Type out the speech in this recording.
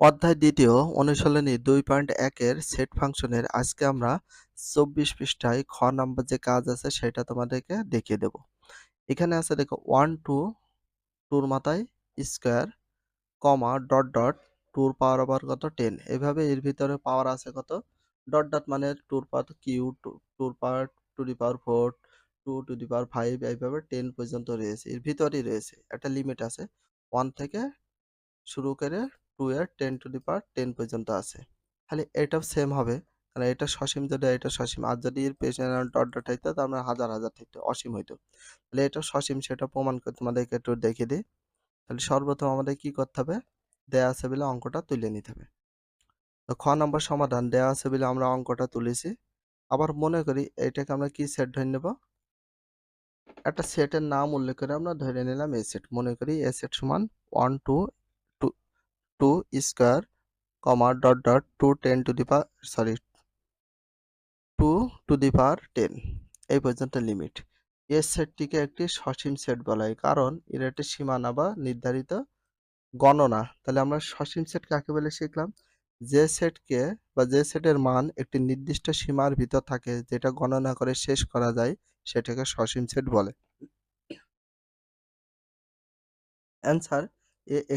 অধ্যায় দ্বিতীয় অনুশীলনী দুই পয়েন্ট একের সেট ফাংশনের আজকে আমরা চব্বিশ পৃষ্ঠায় খ নাম্বার যে কাজ আছে সেটা তোমাদেরকে দেখিয়ে দেব। এখানে আছে দেখো ওয়ান টু টুর মাথায় স্কোয়ার কমা ডট ডট টুর পাওয়ার আবার কত? টেন এভাবে এর ভিতরে পাওয়ার আছে কত? ডট ডট মানে টুর power Q tour power two the power four two two the power five এইভাবে টেন পর্যন্ত রয়েছে। এর ভিতরেই রয়েছে। একটা লিমিট আছে। ওয়ান থেকে শুরু করে টু এর ten two the power ten পর্যন্ত আছে। তাহলে এটাও সেম হবে। কারণ এটা সসীম যদি এটা সসীম। আর যদি এর পেছনে ডট ডট হইতো তাহলে আমরা হাজার হাজার থাকতো, অসীম হইতো। তাহলে এটা সসীম, সেটা প্রমাণ করে তোমাদেরকে একটু দেখিয়ে দিই। তাহলে সর্বপ্রথম আমাদের কি করতে হবে? দেয়া আছে বলে অঙ্কটা তুলে নিতে হবে। তো খ নম্বর সমাধান, দেয়া আছে বলে আমরা অঙ্কটা তুলেছি। আবার মনে করি এটাকে আমরা কি সেট ধরে নেব? একটা সেটের নাম উল্লেখ করে আমরা ধরে নিলাম এ সেট মনে করি এ সেট সমান one two two square comma dot dot two ten two the power sorry two two the power ten এই পর্যন্ত লিমিট এর সেটটিকে একটি সসীম সেট বলা হয়, কারণ এর একটি সীমানা বা নির্ধারিত গণনা। তাহলে আমরা সসীম সেট কাকে বলে শিখলাম? যে সেটকে বা যে সেটের মান একটি নির্দিষ্ট সীমার ভিতর থাকে, যেটা গণনা করে শেষ করা যায়, সেটাকে সসীম সেট বলে। অ্যান্সার এ